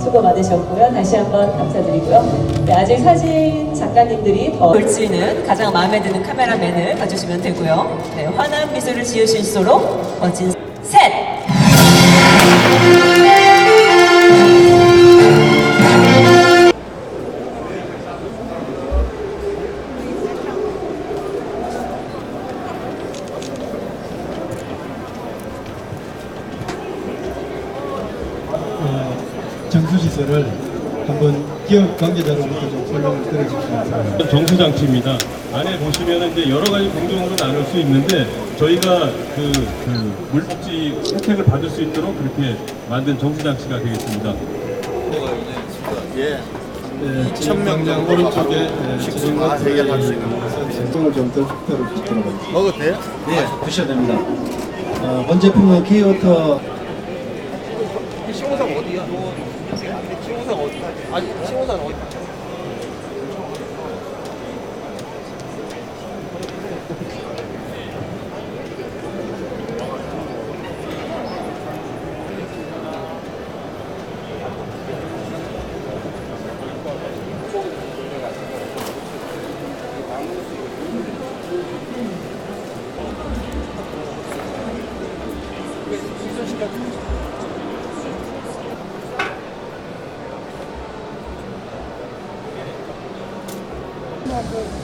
수고 많으셨고요. 다시 한번 감사드리고요. 네, 아직 사진 작가님들이 더 볼지는 가장 마음에 드는 카메라맨을 봐주시면 되고요. 네, 환한 미소를 지으실 수록 멋진 셋! 정수시설을 한번 기업 관계자로부터 좀 설명을 들어주시면 정수장치입니다. 안에 보시면 이제 여러 가지 공정으로 나눌 수 있는데 저희가 그, 그 물복지 혜택을 받을 수 있도록 그렇게 만든 정수장치가 되겠습니다. 예. 네, 2,000명 광장 정도가 오른쪽에 바로 네, 식수 지금 다 해결할 수 있는 것은 전통을 좀더 들어보겠습니다. 먹어도 돼요? 네, 드셔야 됩니다. 어, 본 제품은 기어터 칭호상 어디야? 칭호상 어디? 아니 칭호상 어디? Thank you. Gracias.